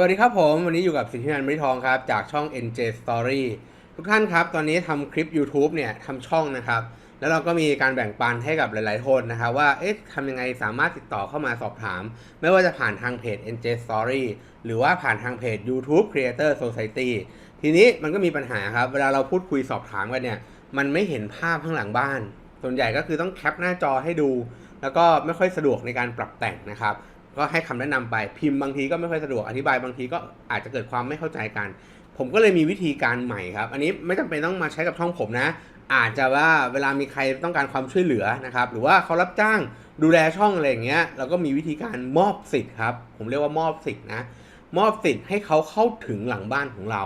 วัสดีครับผม วันนี้อยู่กับสิทธินันท์มริทองครับ จากช่อง NJ Story ทุกท่านครับ ตอนนี้ทำคลิป YouTube เนี่ยทำช่องนะครับ แล้วเราก็มีการแบ่งปันให้กับหลาย ๆ คนนะครับ ว่าเอ๊ะทำยังไงสามารถติดต่อเข้ามาสอบถาม ไม่ว่าจะผ่านทางเพจ NJ Story หรือว่าผ่านทางเพจ YouTube Creator Society ทีนี้มันก็มีปัญหาครับ เวลาเราพูดคุยสอบถามกันเนี่ยมันไม่เห็นภาพข้างหลังบ้าน ส่วนใหญ่ก็คือต้องแคปหน้าจอให้ดู แล้วก็ไม่ค่อยสะดวกในการปรับแต่งนะครับ ก็ให้คำแนะนำไปพิมพ์บางทีก็ไม่ค่อยสะดวกอธิบายบางทีก็อาจจะเกิดความไม่เข้าใจกัน ผมก็เลยมีวิธีการใหม่ครับ อันนี้ไม่จำเป็นต้องมาใช้กับช่องผมนะ อาจจะว่าเวลามีใครต้องการความช่วยเหลือนะครับ หรือว่าเขารับจ้างดูแลช่องอะไรอย่างเงี้ยเราก็มีวิธีการมอบสิทธิ์ครับ ผมเรียกว่ามอบสิทธิ์นะมอบสิทธิ์ให้เขาเข้าถึงหลังบ้านของเรา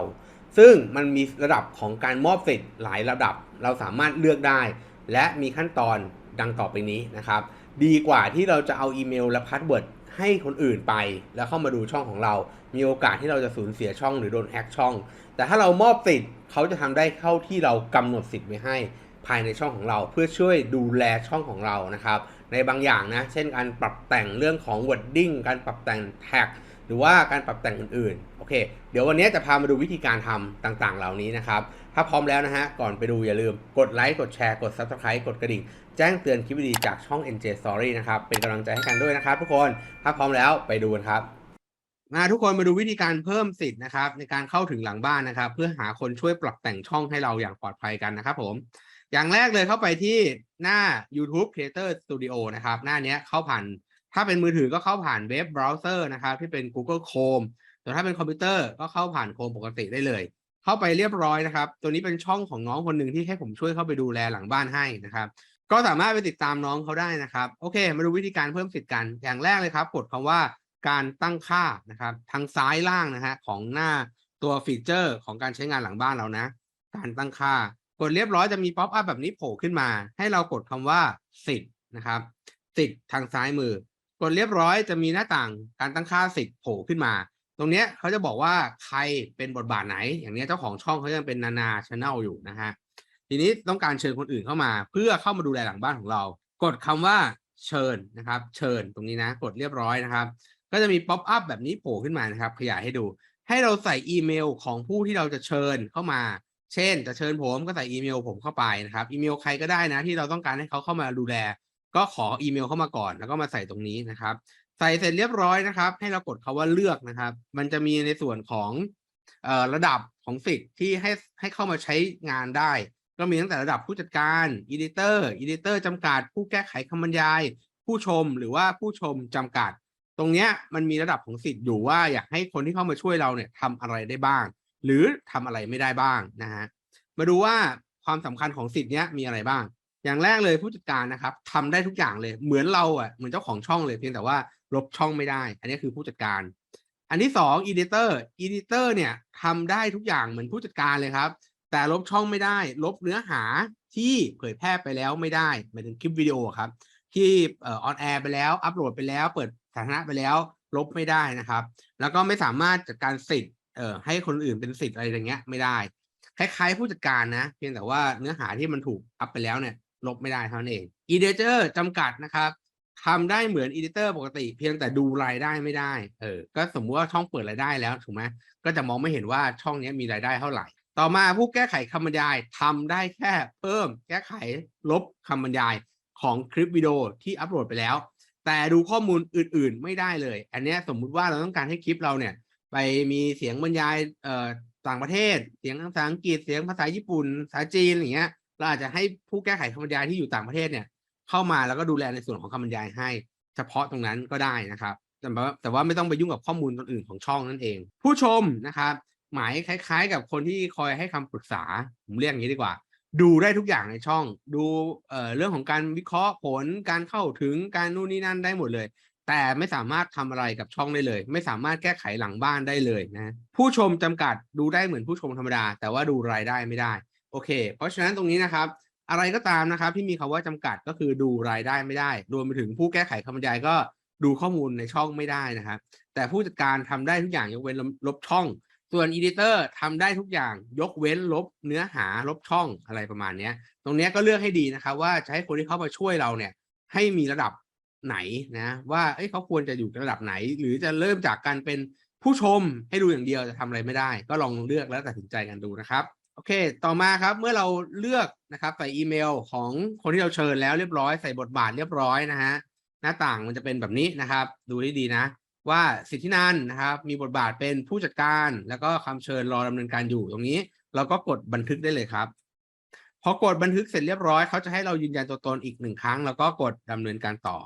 ซึ่งมันมีระดับของการมอบสิทธิ์หลายระดับ เราสามารถเลือกได้ และมีขั้นตอนดังต่อไปนี้นะครับ ดีกว่าที่เราจะเอาอีเมลและพาสเวิร์ด ให้คนอื่นไปแล้วเข้ามาดูช่องของเรา มีโอกาสที่เราจะสูญเสียช่องหรือโดนแฮ็กช่อง แต่ถ้าเรามอบสิทธิ์เขาจะทำได้เท่าที่เรากำหนดสิทธิ์ไว้ให้ภายในช่องของเรา เพื่อช่วยดูแลช่องของเรานะครับในบางอย่างนะ เช่นการปรับแต่งเรื่องของ wording การปรับแต่งแท็ก หรือว่าการปรับแต่งอื่นๆโอเค เดี๋ยววันนี้จะพามาดูวิธีการทำต่างๆ เหล่านี้นะครับ ถ้าพร้อมแล้วนะฮะ ก่อนไปดูอย่าลืมกดไลค์กดแชร์กด Subscribe กดกระดิ่ง แจ้งเตือนคลิปดีจากช่อง NJ Story นะครับ เป็นกำลังใจให้กันด้วยนะครับ ทุกคนถ้าพร้อมแล้วไปดูกันครับมาทุกคนมาดูวิธีการเพิ่มสิทธิ์นะครับ ในการเข้าถึงหลังบ้านนะครับ เพื่อหาคนช่วยปรับแต่งช่องให้เราอย่างปลอดภัยกันนะครับผมอย่างแรกเลยเข้าไปที่หน้า YouTube Creator Studio นะครับ หน้านี้เข้าผ่าน ถ้าเป็นมือถือก็เข้าผ่านเว็บเบราว์เซอร์นะครับที่เป็น Google Chrome แต่ถ้าเป็นคอมพิวเตอร์ก็เข้าผ่านโคมปกติได้เลย เข้าไปเรียบร้อยนะครับ ตัวนี้เป็นช่องของน้องคนหนึ่งที่ให้ผมช่วยเข้าไปดูแลหลังบ้านให้นะครับ ก็สามารถไปติดตามน้องเขาได้นะครับ โอเค มาดูวิธีการเพิ่มสิทธิ์กัน อย่างแรกเลยครับ กดคำว่าการตั้งค่านะครับ ทางซ้ายล่างนะฮะของหน้าตัวฟีเจอร์ของการใช้งานหลังบ้านเรานะ การตั้งค่า กดเรียบร้อยจะมีป๊อปอัพแบบนี้โผล่ขึ้นมา ให้เรากดคำว่าสิทธิ์นะครับสิทธิ์ทางซ้ายมือ กดเรียบร้อยจะมีหน้าต่างการตั้งค่าสิทธิ์โผล่ขึ้นมา ตรงเนี้ยเขาจะบอกว่าใครเป็นบทบาทไหน อย่างเนี้ยเจ้าของช่องเขายังเป็นนานาชาแนลอยู่นะฮะทีนี้ต้องการเชิญคนอื่นเข้ามา เพื่อเข้ามาดูแลหลังบ้านของเรา กดคำว่าเชิญนะครับ เชิญตรงนี้นะ กดเรียบร้อยนะครับ ก็จะมีป๊อปอัพแบบนี้โผล่ขึ้นมานะครับ ขยายให้ดู ให้เราใส่อีเมลของผู้ที่เราจะเชิญเข้ามา เช่น จะเชิญผมก็ใส่อีเมลผมเข้าไปนะครับ อีเมลใครก็ได้นะ ที่เราต้องการให้เขาเข้ามาดูแล ก็ขออีเมลเข้ามาก่อนแล้วก็มาใส่ตรงนี้นะครับ ใส่เสร็จเรียบร้อยนะครับ ให้เรากดคาว่าเลือกนะครับ มันจะมีในส่วนของออระดับของสิทธิ์ที่ให้ให้เข้ามาใช้งานได้ ก็มีตั้งแต่ระดับผู้จัดการอีดิเตอร์อีดิเตอร์จำกัด ผู้แก้ไขคำบรรยาย ผู้ชมหรือว่าผู้ชมจำกัด ตรงเนี้ยมันมีระดับของสิทธิ์อยู่ว่าอยากให้คนที่เข้ามาช่วยเราเนี่ยทำอะไรได้บ้าง หรือทำอะไรไม่ได้บ้างนะฮะมาดูว่าความสำคัญของสิทธิ์เนี้ยมีอะไรบ้าง อย่างแรกเลยผู้จัดการนะครับทำได้ทุกอย่างเลยเหมือนเราอะเหมือนเจ้าของช่องเลยเพียงแต่ว่าลบช่องไม่ได้ อันนี้คือผู้จัดการ อันที่สองอีดิเตอร์อีดิเตอร์เนี่ยทำได้ทุกอย่างเหมือนผู้จัดการเลยครับ แต่ลบช่องไม่ได้ ลบเนื้อหาที่เผยแพร่ไปแล้วไม่ได้หมายถึงคลิปวิดีโอครับ ที่เอ่ออนแอร์ไปแล้ว อัปโหลดไปแล้ว เปิดสาธารณะไปแล้ว ลบไม่ได้นะครับ แล้วก็ไม่สามารถจัดการสิทธิ์เอ่อให้คนอื่นเป็นสิทธิ์อะไรอย่างเงี้ยไม่ได้คล้ายๆผู้จัดการนะ เพียงแต่ว่าเนื้อหาที่มันถูกอัพไปแล้วเนี่ย ลบไม่ได้เท่านั้นเองอีเดเตอร์จำกัดนะครับทำได้เหมือนอีดิเตอร์ปกติ เพียงแต่ดูรายได้ไม่ได้ เออ ก็สมมติว่าช่องเปิดรายได้แล้วถูกไหมก็จะมองไม่เห็นว่าช่องนี้มีรายได้เท่าไหร่ ต่อมาผู้แก้ไขคำบรรยายทำได้แค่เพิ่ม แก้ไขลบคำบรรยายของคลิปวิดีโอที่อัปโหลดไปแล้ว แต่ดูข้อมูลอื่นๆ ไม่ได้เลย อันนี้สมมุติว่าเราต้องการให้คลิปเราเนี่ย ไปมีเสียงบรรยายเอ่อต่างประเทศ เสียงภาษาอังกฤษ เสียงภาษาญี่ปุ่น ภาษาจีนอย่างเงี้ย เราอาจจะให้ผู้แก้ไขคำบรรยายที่อยู่ต่างประเทศเนี่ย เข้ามาแล้วก็ดูแลในส่วนของคำบรรยายให้ เฉพาะตรงนั้นก็ได้นะครับ แต่ว่าแต่ว่าไม่ต้องไปยุ่งกับข้อมูลตนอื่นของช่องนั่นเอง ผู้ชมนะครับ หมายคล้าย ๆ กับคนที่คอยให้คำปรึกษาผมเรียกอย่างนี้ดีกว่า ดูได้ทุกอย่างในช่อง ดูเอ่อเรื่องของการวิเคราะห์ผลการเข้าถึงการนู่นนี่นั่นได้หมดเลยแต่ไม่สามารถทำอะไรกับช่องได้เลย ไม่สามารถแก้ไขหลังบ้านได้เลยนะ ผู้ชมจำกัดดูได้เหมือนผู้ชมธรรมดา แต่ว่าดูรายได้ไม่ได้ โอเค เพราะฉะนั้นตรงนี้นะครับ อะไรก็ตามนะครับที่มีคำว่าจำกัดก็คือดูรายได้ไม่ได้ รวมไปถึงผู้แก้ไขคำบรรยายก็ดูข้อมูลในช่องไม่ได้นะครับ แต่ผู้จัดการทำได้ทุกอย่างยกเว้นลบลบช่อง ส่วนอีดิเตอร์ทำได้ทุกอย่างยกเว้นลบเนื้อหาลบช่องอะไรประมาณนี้ตรงนี้ก็เลือกให้ดีนะครับ ว่าจะให้คนที่เข้ามาช่วยเราเนี่ย ให้มีระดับไหนนะ ว่าเอ้ยเขาควรจะอยู่ระดับไหน หรือจะเริ่มจากการเป็นผู้ชมให้ดูอย่างเดียวจะทำอะไรไม่ได้ ก็ลองเลือกแล้วตัดสินใจกันดูนะครับ โอเค ต่อมาครับเมื่อเราเลือกนะครับใส่อีเมลของคนที่เราเชิญแล้วเรียบร้อยใส่บทบาทเรียบร้อยนะฮะหน้าต่างมันจะเป็นแบบนี้นะครับ ดูให้ดีนะ ว่าสิทธินันนะครับ มีบทบาทเป็นผู้จัดการ แล้วก็คำเชิญรอดำเนินการอยู่ตรงนี้ เราก็กดบันทึกได้เลยครับพอกดบันทึกเสร็จเรียบร้อยเขาจะให้เรายืนยันตัวตนอีกหนึ่งครั้ง แล้วก็กดดำเนินการต่อ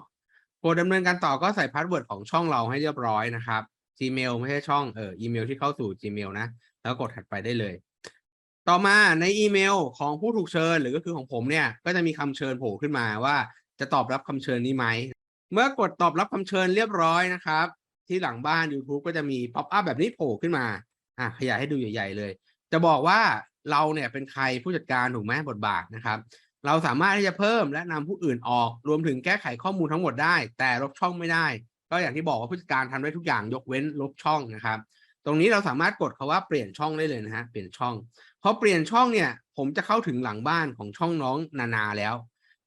กดดำเนินการต่อก็ใส่พาสเวิร์ดของช่องเราให้เรียบร้อยนะครับ Gmail ไม่ใช่ช่องเอออีเมลที่เข้าสู่ Gmail นะ แล้วกดถัดไปได้เลย ต่อมาในอีเมลของผู้ถูกเชิญหรือก็คือของผมเนี่ย ก็จะมีคำเชิญโผล่ขึ้นมาว่าจะตอบรับคำเชิญนี้ไหม เมื่อกดตอบรับคำเชิญเรียบร้อยนะครับ ที่หลังบ้าน YouTube ก็จะมีป๊อปอัพแบบนี้โผล่ขึ้นมาอะขยายให้ดูใหญ่ ๆ เลย จะบอกว่าเราเนี่ยเป็นใครผู้จัดการถูกไหมบทบาทนะครับ เราสามารถที่จะเพิ่มและนำผู้อื่นออกรวมถึงแก้ไขข้อมูลทั้งหมดได้ แต่ลบช่องไม่ได้ ก็อย่างที่บอกว่าผู้จัดการทำได้ทุกอย่างยกเว้นลบช่องนะครับ ตรงนี้เราสามารถกดคาว่าเปลี่ยนช่องได้เลยนะฮะเปลี่ยนช่องพอเปลี่ยนช่องเนี่ย ผมจะเข้าถึงหลังบ้านของช่องน้องนานาแล้ว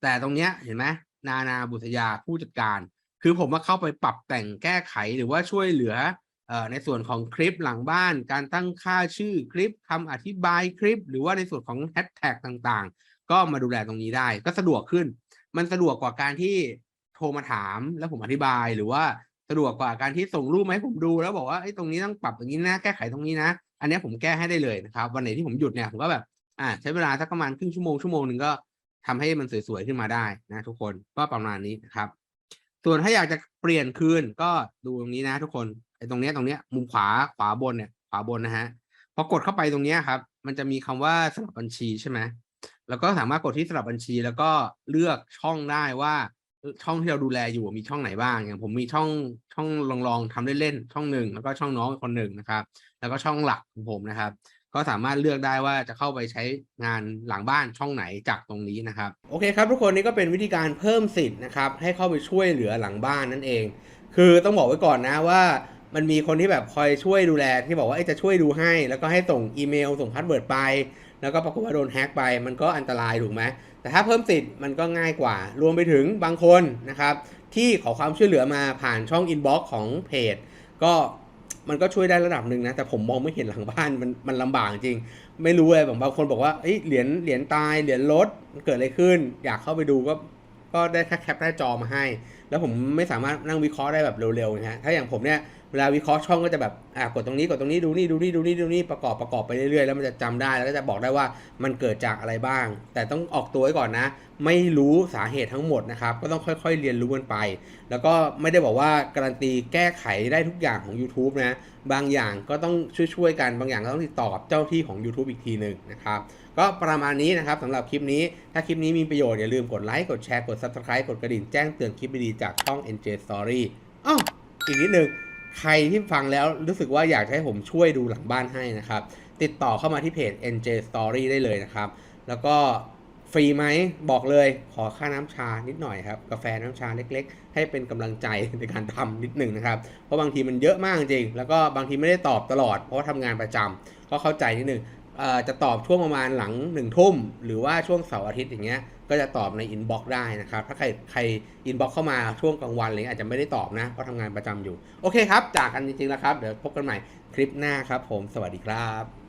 แต่ตรงเนี้ยเห็นไหมนานาบุษยาผู้จัดการ คือผมมาเข้าไปปรับแต่งแก้ไขหรือว่าช่วยเหลือเอ่อในส่วนของคลิปหลังบ้าน การตั้งค่าชื่อคลิปคำอธิบายคลิป หรือว่าในส่วนของแฮชแท็กต่างๆ ก็มาดูแลตรงนี้ได้ ก็สะดวกขึ้น มันสะดวกกว่าการที่โทรมาถามแล้วผมอธิบายหรือว่า สะดวกกว่าการที่ส่งรูปมาให้ผมดูแล้วบอกว่าไอ้ตรงนี้ต้องปรับตรงนี้นะแก้ไขตรงนี้นะ อันนี้ผมแก้ให้ได้เลยนะครับวันไหนที่ผมหยุดเนี่ยผมก็แบบอ่าใช้เวลาสักประมาณครึ่งชั่วโมงชั่วโมงหนึ่งก็ทำให้มันสวยๆขึ้นมาได้นะทุกคนก็ประมาณนี้นะครับ ส่วนถ้าอยากจะเปลี่ยนคืนก็ดูตรงนี้นะ ทุกคนไอ้ตรงเนี้ยตรงเนี้ยมุมขวาขวาบนเนี่ยขวาบนนะฮะพอกดเข้าไปตรงเนี้ยครับ มันจะมีคำว่าสลับบัญชีใช่ไหมแล้วก็สามารถกดที่สลับบัญชีแล้วก็เลือกช่องได้ว่า ช่องที่เราดูแลอยู่มีช่องไหนบ้างอย่างผมมีช่องช่องลองลองๆทำเล่นๆช่องหนึ่งแล้วก็ช่องน้องคนหนึ่งนะครับ แล้วก็ช่องหลักของผมนะครับ ก็สามารถเลือกได้ว่าจะเข้าไปใช้งานหลังบ้านช่องไหนจากตรงนี้นะครับ โอเคครับทุกคนนี่ก็เป็นวิธีการเพิ่มสิทธิ์นะครับ ให้เข้าไปช่วยเหลือหลังบ้านนั่นเอง คือต้องบอกไว้ก่อนนะว่ามันมีคนที่แบบคอยช่วยดูแลที่บอกว่าจะช่วยดูให้ แล้วก็ให้ส่งอีเมลส่งพาสเวิร์ดไป แล้วก็ปรากฏว่าโดนแฮ็กไปมันก็อันตรายถูกไหมแต่ถ้าเพิ่มสิทธิ์มันก็ง่ายกว่า รวมไปถึงบางคนนะครับ ที่ขอความช่วยเหลือมาผ่านช่องอินบ็อกซ์ของเพจ ก็มันก็ช่วยได้ระดับหนึ่งนะ แต่ผมมองไม่เห็นหลังบ้านมันมันลำบากจริง ไม่รู้เลยบางคนบอกว่าเหรียญเหรียญตายเหรียญลดเกิดอะไรขึ้น อยากเข้าไปดูก็ก็ได้แค่แคปหน้าจอมาให้ แล้วผมไม่สามารถนั่งวิเคราะห์ได้แบบเร็วๆนะฮะถ้าอย่างผมเนี่ยเวลาวิเคราะห์ช่องก็จะแบบอ่ากดตรงนี้กดตรงนี้ดูนี่ดูนี่ดูนี่ดูนี่ประกอบประกอบไปเรื่อยๆแล้วมันจะจำได้แล้วก็จะบอกได้ว่ามันเกิดจากอะไรบ้าง แต่ต้องออกตัวไว้ก่อนนะ ไม่รู้สาเหตุทั้งหมดนะครับก็ต้องค่อยๆเรียนรู้กันไป แล้วก็ไม่ได้บอกว่าการันตีแก้ไขได้ทุกอย่างของ YouTube นะบางอย่างก็ต้องช่วยๆกันบางอย่างก็ต้องติดต่อกับเจ้าที่ของ YouTube อีกทีหนึ่งนะครับ ก็ประมาณนี้นะครับสำหรับคลิปนี้ ถ้าคลิปนี้มีประโยชน์อย่าลืมกดไลค์กดแชร์กด Subscribe กดกระดิ่งแจ้งเตือนคลิปดีๆจากช่อง NJ Story อ้าวอีกนิดนึงใครที่ฟังแล้วรู้สึกว่าอยากให้ผมช่วยดูหลังบ้านให้นะครับ ติดต่อเข้ามาที่เพจ NJ Story ได้เลยนะครับ แล้วก็ฟรีไหมบอกเลยขอค่าน้ำชานิดหน่อยครับกาแฟน้ำชาเล็ก ๆ ให้เป็นกำลังใจในการทำนิดหนึ่งนะครับ เพราะบางทีมันเยอะมากจริง แล้วก็บางทีไม่ได้ตอบตลอด เพราะาทำงานประจำก็เข้าใจนิดหนึ่ง จะตอบช่วงประมาณหลังหนึ่งทุ่ม หรือว่าช่วงเสาร์อาทิตย์อย่างเงี้ยก็จะตอบในอินบ็อกซ์ได้นะครับ ถ้าใครใครอินบ็อกซ์เข้ามาช่วงกลางวันอะไรเลยอาจจะไม่ได้ตอบนะเพราะทำงานประจำอยู่ โอเคครับ จากกันจริงๆแล้วครับ เดี๋ยวพบกันใหม่คลิปหน้าครับผม สวัสดีครับ